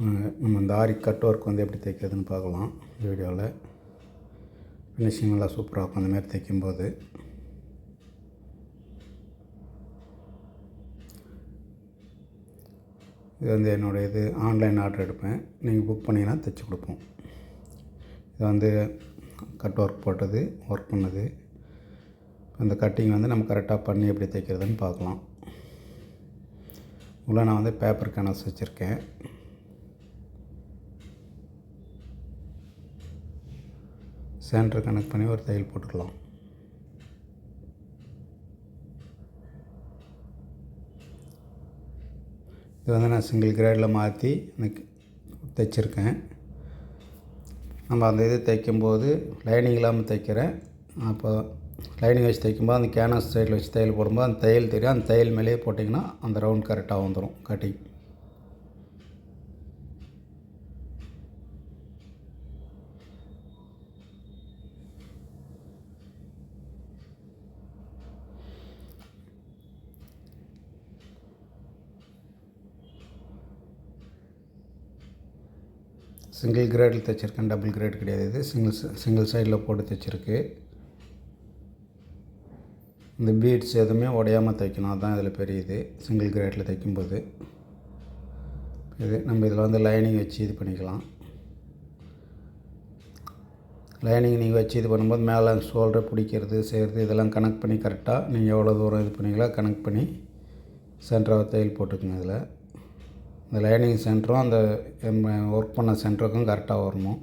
நம்ம இந்த ஆரி cut work வந்து எப்படி தைக்கிறதுன்னு பார்க்கலாம் வீடியோவில். ஃபினிஷிங் நல்லா சூப்பராக இருக்கும் அந்த மாதிரி தைக்கும்போது. இது வந்து என்னுடைய இது ஆன்லைன் ஆர்டர் எடுப்பேன். நீங்கள் புக் பண்ணிங்கன்னா தைச்சி கொடுப்போம். இது வந்து கட் ஒர்க் போட்டது ஒர்க் பண்ணது. அந்த கட்டிங் வந்து நம்ம கரெக்டாக பண்ணி எப்படி தைக்கிறதுன்னு பார்க்கலாம். உள்ள நான் வந்து பேப்பர் கேனஸ் வச்சுருக்கேன். சென்டர் கனெக்ட் பண்ணி ஒரு தையல் போட்டுக்கலாம். இது வந்து நான் சிங்கிள் கிரேடில் மாற்றி தைச்சிருக்கேன். நம்ம அந்த இது தைக்கும்போது லைனிங் இல்லாமல் தைக்கிறேன். அப்போ லைனிங் வச்சு தைக்கும்போது அந்த கேனஸ் சைடில் வச்சு தையல் போடும்போது அந்த தையல் தெரியும். அந்த தையல் மேலேயே போட்டிங்கன்னா அந்த ரவுண்ட் கரெக்டாக வந்துடும் கட்டிங் சிங்கிள் கிரேடில் தைச்சிருக்கேன் டபுள் கிரேட் கிடையாது இது. சிங்கிள் சிங்கிள் சைடில் போட்டு தைச்சிருக்கு. இந்த பீட்ஸ் எதுவுமே உடையாமல் தைக்கணும். அதுதான் இதில் பெரிய இது. சிங்கிள் கிரேடில் தைக்கும்போது. இது நம்ம இதில் வந்து லைனிங் வச்சு இது பண்ணிக்கலாம். லைனிங் நீங்கள் வச்சு இது பண்ணும்போது மேலே ஷோல்டர் பிடிக்கிறது செய்கிறது இதெல்லாம் கனெக்ட் பண்ணி கரெக்டாக நீங்கள் எவ்வளோ தூரம் இது பண்ணிக்கலாம் கனெக்ட் பண்ணி சென்டராக தையல் போட்டுக்குங்க இதில். இந்த லைனிங் சென்டரும் அந்த ஒர்க் பண்ண சென்டருக்கும் கரெக்டாக வரணும்.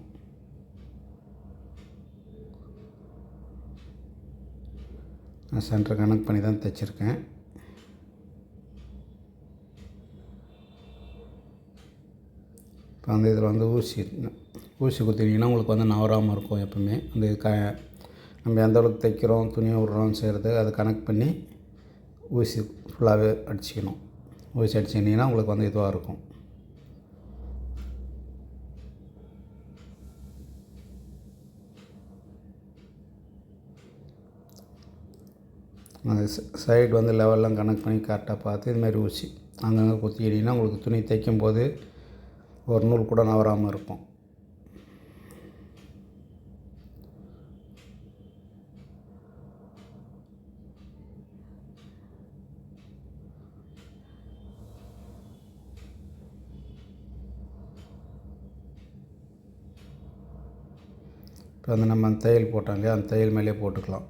நான் சென்டர் கனெக்ட் பண்ணி தான் தைச்சிருக்கேன். இப்போ அந்த இதில் வந்து ஊசி ஊசி குத்தினீங்கன்னா உங்களுக்கு வந்து நவராமல் இருக்கும் எப்பவுமே. அந்த க நம்ம எந்த அளவுக்கு தைக்கிறோம் துணியை விட்றோம் செய்கிறது அதை கனெக்ட் பண்ணி ஊசி ஃபுல்லாகவே அடிச்சிக்கணும். ஊசி அடிச்சிங்கன்னா உங்களுக்கு வந்து இதுவாக இருக்கும். அந்த சைடு வந்து லெவல்லாம் கனெக்ட் பண்ணி கரெக்டாக பார்த்து இதுமாதிரி ஊசி அங்கங்கே குத்திக்கிட்டிங்கன்னா உங்களுக்கு துணி தைக்கும் போது ஒரு நூல் கூட நவராமல் இருக்கும். இப்போ வந்து நம்ம அந்த தையல் போட்டோம் இல்லையா அந்த தையல் மேலே போட்டுக்கலாம்.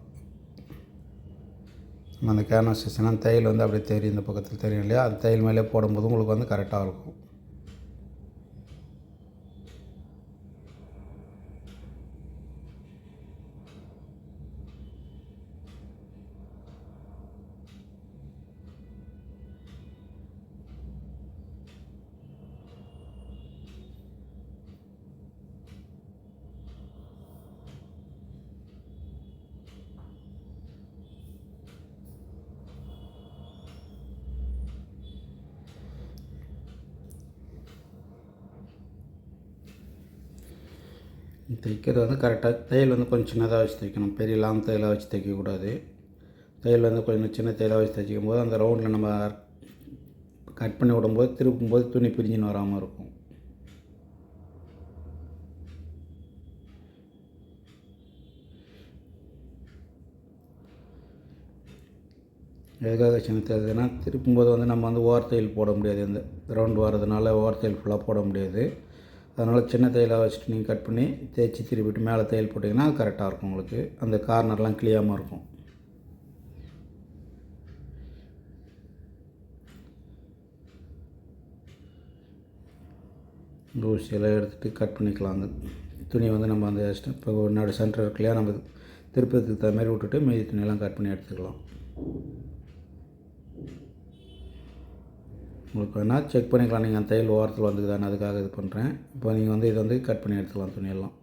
நம்ம அந்த கேன்வாஸ் வச்சுன்னா தையல் வந்து அப்படியே தெரியும் இந்த பக்கத்தில் தெரியும் இல்லையா? அந்த தையல் மேலே போடும்போது உங்களுக்கு வந்து கரெக்டாக இருக்கும். தைக்கிறது வந்து கரெக்டாக தையல் வந்து கொஞ்சம் சின்னதாக வச்சு தைக்கணும். பெரிய லாங் தையலாக வச்சு தைக்கக்கூடாது. தையல் வந்து கொஞ்சம் சின்ன தையலாக வச்சு தைச்சிக்கும் போது அந்த ரவுண்டில் நம்ம கட் பண்ணி விடும்போது திருப்பும்போது துணி பிரிஞ்சுன்னு வராமல் இருக்கும். எதுக்காக சின்ன தேவைன்னா திருப்பும்போது வந்து நம்ம வந்து ஓவர் தையல் போட முடியாது. இந்த ரவுண்ட் வர்றதுனால ஓவர் தையல் ஃபுல்லாக போட முடியாது. அதனால் சின்ன தையலாக வச்சுட்டு நீங்கள் கட் பண்ணி தேய்ச்சி திருப்பிட்டு மேலே தையல் போட்டிங்கன்னா அது கரெக்டாக இருக்கும் உங்களுக்கு. அந்த கார்னர்லாம் கிளியாமல் இருக்கும். ஊசியெல்லாம் எடுத்துகிட்டு கட் பண்ணிக்கலாம். அந்த துணி வந்து நம்ம அந்த இப்போ ஒரு நடு சென்டர் இருக்கு இல்லையா நம்ம திருப்பத்துக்கு தகுந்த மாதிரி விட்டுட்டு மீதி துணியெல்லாம் கட் பண்ணி எடுத்துக்கலாம். உங்களுக்கு வேணால் செக் பண்ணிக்கலாம். நீங்கள் அந்த தையல் ஓரத்தில் வந்துக்குதானே அதுக்காக இது பண்ணுறேன் இப்போ நீங்கள் வந்து இதை வந்து கட் பண்ணி எடுத்துக்கலாம் துணியெல்லாம்.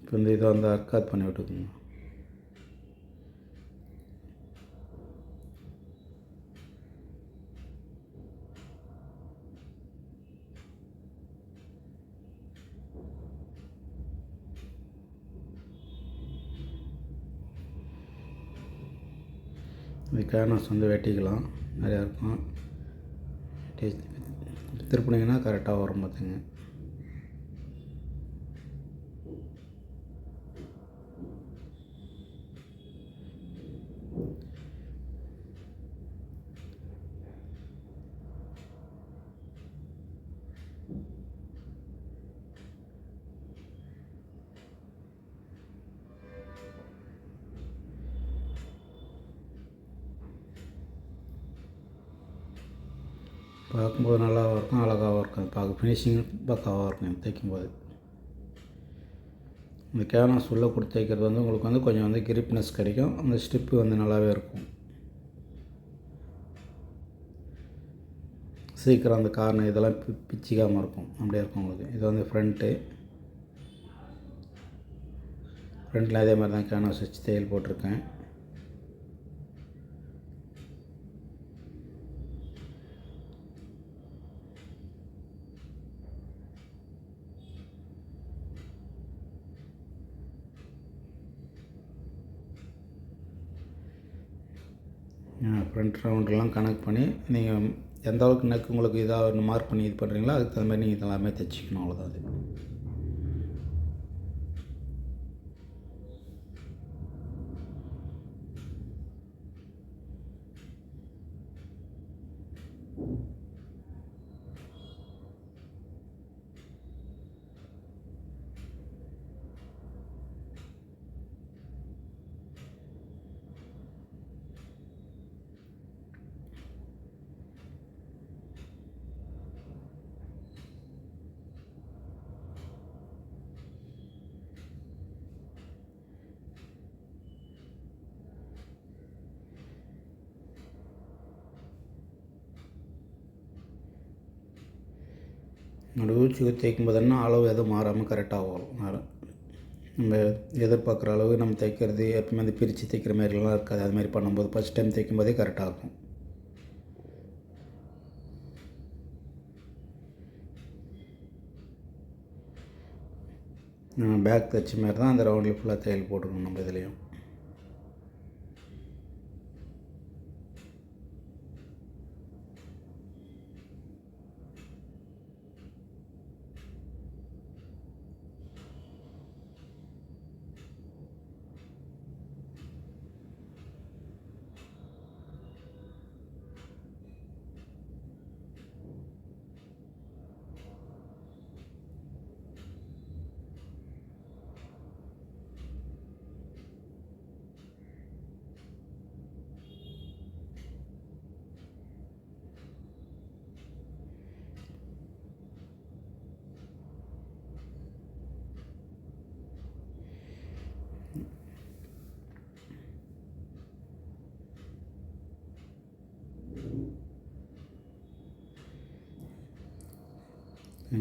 இப்போ இந்த இதை வந்து கட் பண்ணி விட்டுக்குங்க. இந்த வந்து வெட்டிக்கலாம் நிறையா இருக்கும். வெட்டி திருப்பினீங்கன்னா கரெக்டாக வரும் பார்த்துங்க. பார்க்கும்போது நல்லாவும் இருக்கும் அழகாகவும் இருக்கும். பார்க்க ஃபினிஷிங் பக்காவாக இருக்கும் தைக்கும்போது. இந்த கேனாஸ் உள்ளே கொடுத்து தைக்கிறது வந்து உங்களுக்கு வந்து கொஞ்சம் வந்து கிரிப்னஸ் கிடைக்கும். அந்த ஸ்டிப்பு வந்து நல்லாவே இருக்கும். சீக்கிரம் அந்த கார்னர் இதெல்லாம் பி பிச்சிக்காமல் இருக்கும். அப்படியே இருக்கும் உங்களுக்கு. இது வந்து ஃப்ரண்ட்டு ஃப்ரண்ட்டில் அதே மாதிரி தான் கேனாஸ் வச்சு தையல் போட்டிருக்கேன். ரவுண்ட்லாம் கணக்கு பண்ணி நீங்கள் எந்த அளவுக்கு நெக் உங்களுக்கு இதாக மார்க் பண்ணி இது பண்ணுறீங்களோ அதுக்கு தகுந்த மாதிரி நீங்கள் இதெல்லாமே தைச்சிக்கணும் அவ்வளோதான் அது. நடு ஊச்சி தைக்கும் போதுன்னா அளவு எதுவும் மாறாமல் கரெக்டாக வரும் நம்ம எதிர்பார்க்குற அளவு நம்ம தைக்கிறது எப்பவுமே வந்து பிரித்து தைக்கிற மாதிரிலாம் இருக்காது. அது மாதிரி பண்ணும்போது ஃபஸ்ட் டைம் தைக்கும் போதே கரெக்டாக இருக்கும். பேக் தைச்ச மாதிரி தான் அந்த ரவுண்டில் ஃபுல்லாக தையல் போட்டுக்கணும் நம்ம இதுலேயும்.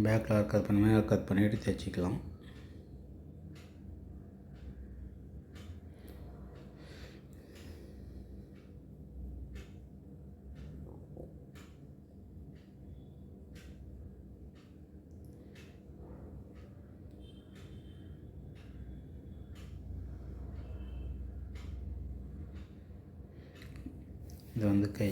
பேக்கில் கட் பண்ணி மேலே கட் பண்ணிவிட்டு தைச்சிக்கலாம் இது வந்து கை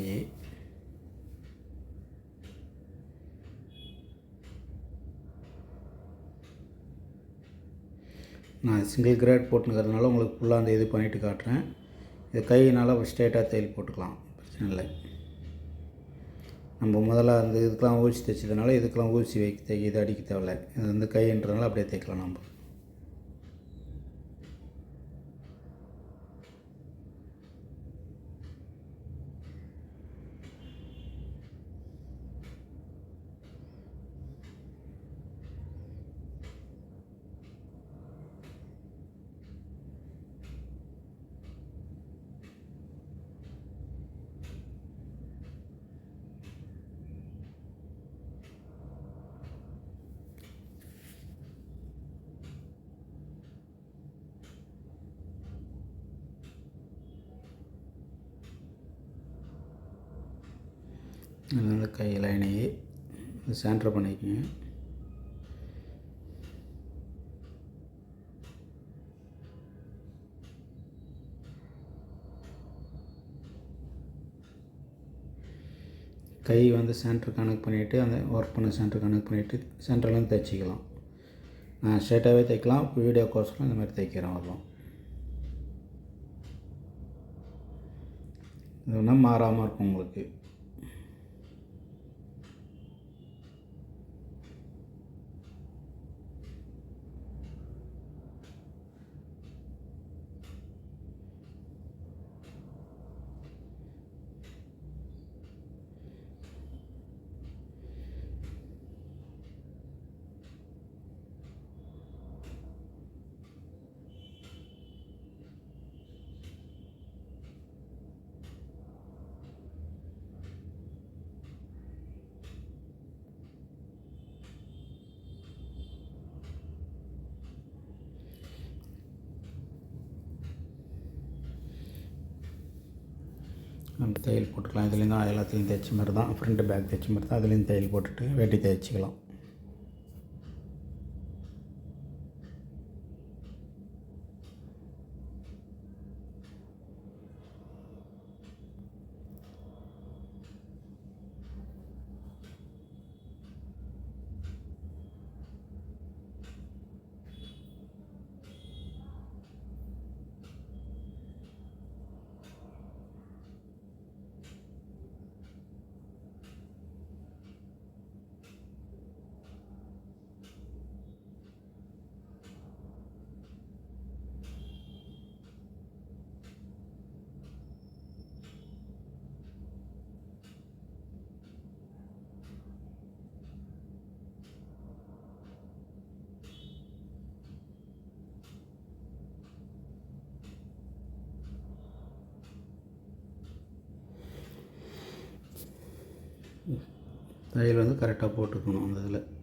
நான் சிங்கிள் கிரேட் போட்டுங்கிறதுனால உங்களுக்கு ஃபுல்லாக அந்த இது பண்ணிவிட்டு காட்டுறேன். இது கையினால் ஸ்ட்ரெயிட்டாக தையல் போட்டுக்கலாம். பிரச்சனை இல்லை. நம்ம முதல்ல அந்த இதுக்கெலாம் ஊசி தைச்சதுனால இதுக்கெலாம் ஊசி வைக்க தை இது அடிக்க தேவையில்ல. இது வந்து கைன்றதுனால அப்படியே தைக்கலாம் நம்ம. அதனால் கை லைனையே சென்டர் பண்ணிக்கோங்க. கை வந்து சென்டர் கனெக்ட் பண்ணிவிட்டு அந்த ஒர்க் பண்ண சென்டர் கனெக்ட் பண்ணிவிட்டு சென்டர்லேருந்து தைச்சிக்கலாம். நான் ஸ்ட்ரெயிட்டாகவே தைக்கலாம் வீடியோ கோர்ஸ்லாம் இந்த மாதிரி தைக்கிறேன் வரலாம் இது ஒன்றும் மாறாமல் இருக்கும் உங்களுக்கு. நம்ம தையல் போட்டுக்கலாம். இதுலேயும் தான் எல்லாத்துலேயும் தைச்ச மாதிரி தான். ஃப்ரண்ட் பேக் தைச்ச மாதிரி தான். அதுலேயும் தையல் போட்டுட்டு வேட்டி தைச்சிக்கலாம் தையல் வந்து கரெக்டாக போட்டுக்கணும் அந்த இதில்.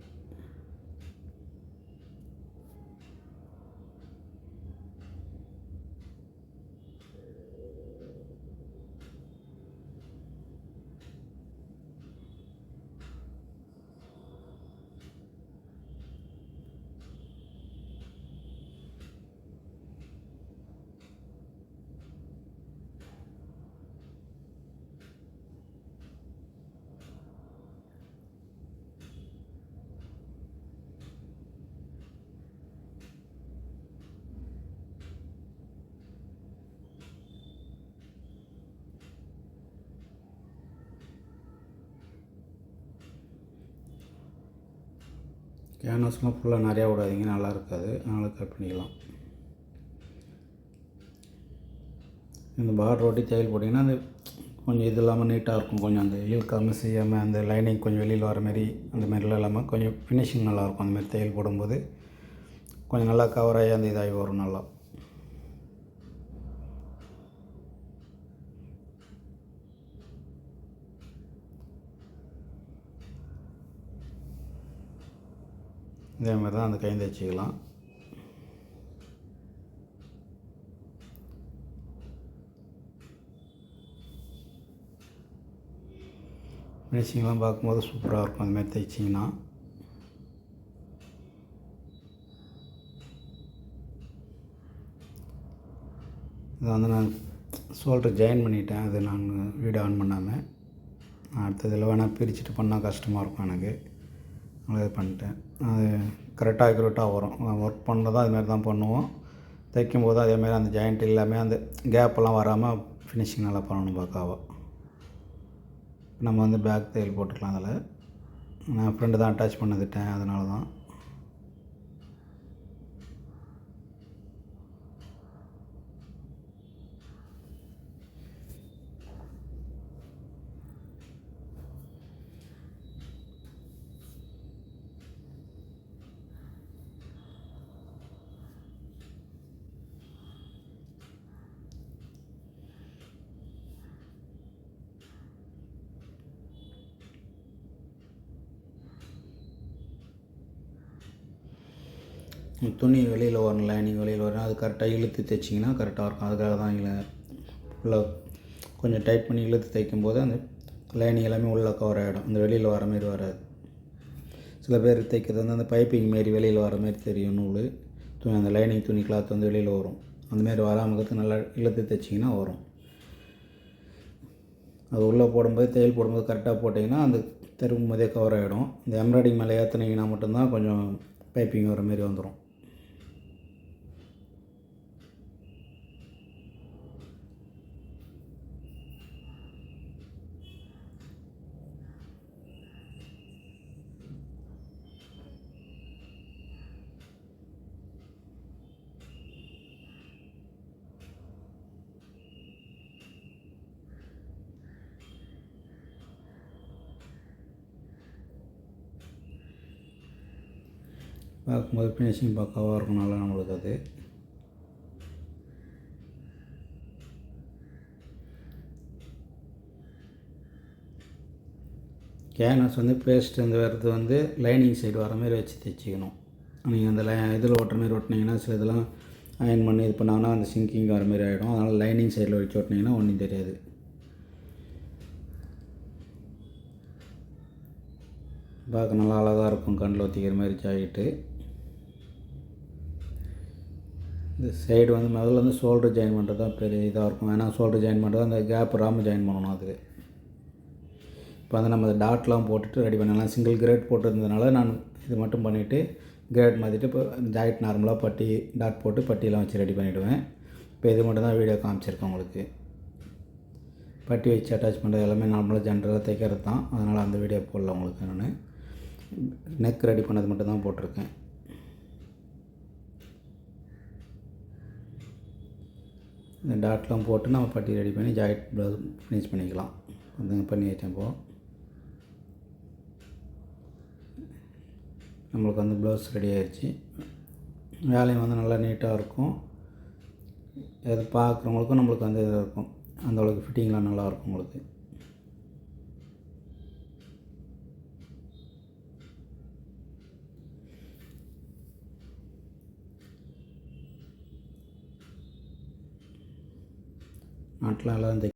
கேன்வாஸ்லாம் ஃபுல்லாக நிறையா விடாதீங்க நல்லா இருக்காது. அதனால் கட் பண்ணிக்கலாம். இந்த பார்டர் ஒட்டி தையல் போட்டிங்கன்னா அந்த கொஞ்சம் இது இல்லாமல் நீட்டாக இருக்கும். கொஞ்சம் அந்த இழுக்காமல் செய்யாமல் அந்த லைனிங் கொஞ்சம் வெளியில் வர மாதிரி அந்த மாதிரிலாம் இல்லாமல் கொஞ்சம் ஃபினிஷிங் நல்லாயிருக்கும் அந்த மாதிரி தையல் போடும்போது கொஞ்சம் நல்லா கவர் ஆகி அந்த இதாகி வரும் நல்லா. இதே மாதிரி தான் அந்த கை தைச்சிக்கலாம் ஃபினிஷிங்லாம் பார்க்கும்போது சூப்பராக இருக்கும். அந்த மாதிரி தைச்சிங்கன்னா. இதை வந்து நான் சோல்டர் ஜாயின் பண்ணிட்டேன். அது நான் வீடியோ ஆன் பண்ணாமல் அடுத்ததில் வேணால் பிரிச்சுட்டு பண்ணால் கஷ்டமாக இருக்கும் எனக்கு. அதனால் இது பண்ணிட்டேன். அது கரெக்டாக அக்யூரேட்டாக வரும். நான் ஒர்க் பண்ணதான் அதுமாரி தான் பண்ணுவோம். தைக்கும் போது அதேமாரி அந்த ஜாயிண்ட் எல்லாமே அந்த கேப்பெல்லாம் வராமல் ஃபினிஷிங் நல்லா பண்ணணும் பார்க்காவா நம்ம வந்து பேக் தையல் போட்டுக்கலாம் அதில். நான் ஃப்ரெண்டு தான் அட்டாச் பண்ணதுட்டேன் அதனால தான் துணி வெளியில் வரும் லைனிங் வெளியில் வரணும் அது கரெக்டாக இழுத்து தைச்சிங்கன்னா கரெக்டாக இருக்கும். அதுக்காக தான் இல்லை ஃபுல்லாக கொஞ்சம் டைட் பண்ணி இழுத்து தைக்கும் போது அந்த லைனிங் எல்லாமே உள்ளே கவர் ஆகிடும் அந்த வெளியில் வர மாதிரி வராது. சில பேர் தைக்கிறது வந்து அந்த பைப்பிங் மாரி வெளியில் வர மாதிரி தெரியும் நூல். துணி அந்த லைனிங் துணி கிளாத் வந்து வெளியில் வரும். அந்தமாரி வராமல் நல்லா இழுத்து தைச்சிங்கன்னா வரும். அது உள்ளே போடும்போது தையல் போடும்போது கரெக்டாக போட்டிங்கன்னா அந்த திரும்பும் போதே கவர் ஆகிடும் இந்த எம்ப்ராய்டிங் மேலே ஏற்றுனீங்கன்னா மட்டும்தான் கொஞ்சம் பைப்பிங் வர மாரி வந்துடும் பார்க்கும்போது ஃபினிஷிங் பக்காவாக இருக்கும் நல்லா நம்மளுக்கு அது. கேன்வாஸ் வந்து பேஸ்ட் வந்து வர்றது வந்து லைனிங் சைடு வர மாதிரி வச்சு தைச்சிக்கணும். நீங்கள் அந்த லை இதில் ஓட்டுற மாதிரி ஓட்டினீங்கன்னா சில இதெல்லாம் அயன் பண்ணி இது பண்ணாங்கன்னா அந்த சிங்கிங் வர மாதிரி ஆகிடும் அதனால் லைனிங் சைடில் வச்சு ஓட்டினீங்கன்னா ஒன்றும் தெரியாது. பார்க்க நல்லா அழகாக இருக்கும் கண்ணில் ஒத்திக்கிற மாதிரி ஜாக்கெட்டு இந்த சைடு வந்து முதல்ல வந்து ஷோல்டர் ஜாயின் பண்ணுறது தான் பெரிய இதாக இருக்கும். ஏன்னா ஷோல்டர் ஜாயின் பண்ணுறது அந்த கேப் ராம ஜாயின் பண்ணணும் அதுக்கு இப்போ வந்து நம்ம டாட்லாம் போட்டுட்டு ரெடி பண்ணலாம். சிங்கிள் கிரேட் போட்டிருந்ததுனால நான் இது மட்டும் பண்ணிவிட்டு கிரேட் மாற்றிட்டு இப்போ ஜாக்கெட் நார்மலாக பட்டி டாட் போட்டு பட்டியெல்லாம் வச்சு ரெடி பண்ணிவிடுவேன் இப்போ இது மட்டும் தான் வீடியோ காமிச்சிருக்கேன் உங்களுக்கு. பட்டி வச்சு அட்டாச் பண்ணுறது எல்லாமே நார்மலாக ஜென்ரலாக தைக்கிறது தான். அதனால் அந்த வீடியோ போடல உங்களுக்கு நான். நெக் ரெடி பண்ணது மட்டும் தான் போட்டிருக்கேன். இந்த டாட்லாம் போட்டு நம்ம பட்டி ரெடி பண்ணி ஜாக்கெட் ப்ளவுஸ் ஃபினிஷ் பண்ணிக்கலாம். அதுங்க பண்ணி வச்சேன் இப்போது நம்மளுக்கு வந்து ப்ளவுஸ் ரெடி ஆயிடுச்சு. வேலையும் வந்து நல்லா நீட்டாக இருக்கும். எது பார்க்குறவங்களுக்கும் நம்மளுக்கு வந்து இதாக இருக்கும். அந்த அளவுக்கு ஃபிட்டிங்லாம் நல்லாயிருக்கும் உங்களுக்கு. நாட்டில் அந்த